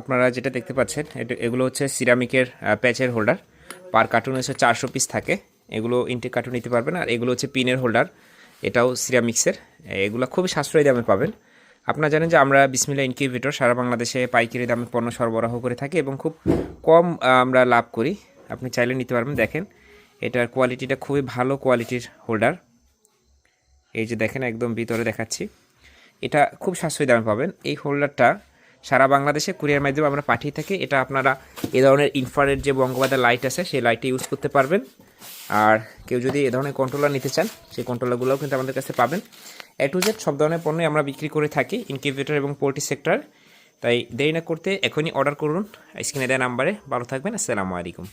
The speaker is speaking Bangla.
আপনারা যেটা দেখতে পাচ্ছেন এগুলো হচ্ছে সিরামিকের প্যাচের হোল্ডার। পার কার্টুন হচ্ছে চারশো পিস থাকে। এগুলো ইনটেক কার্টুন নিতে পারবেন। আর এগুলো হচ্ছে পিনের হোল্ডার। এটাও সিরামিক্সের। এগুলো খুবই সাশ্রয়ী দামে পাবেন। আপনারা জানেন যে আমরা বিসমিল্লা ইনকিউবেটর সারা বাংলাদেশে পাইকারি দামে পণ্য সরবরাহ করে থাকি এবং খুব কম আমরা লাভ করি। আপনি চাইলে নিতে পারবেন। দেখেন, এটার কোয়ালিটিটা খুবই ভালো কোয়ালিটির হোল্ডার। এই যে দেখেন, একদম ভিতরে দেখাচ্ছি। এটা খুব সাশ্রয়ী দামে পাবেন। এই হোল্ডারটা সারা বাংলাদেশে কুরিয়ার মাধ্যমে আমরা পাঠিয়ে থাকি। এটা আপনারা এ ধরনের ইনফ্রারেড যে বঙ্গবাজার লাইট আছে, সেই লাইটটি ইউজ করতে পারবেন। আর কেউ যদি এ ধরনের কন্ট্রোলার নিতে চান, সেই কন্ট্রোলারগুলোও কিন্তু আমাদের কাছে পাবেন। এ টু জেড সব ধরনের পণ্যই আমরা বিক্রি করে থাকি ইনকিউবেটর এবং পোলট্রি সেক্টর তাই দেরি না করতে এখনই অর্ডার করুন। স্ক্রিনে দেওয়া নাম্বারে ভালো থাকবেন। আসসালামু আলাইকুম।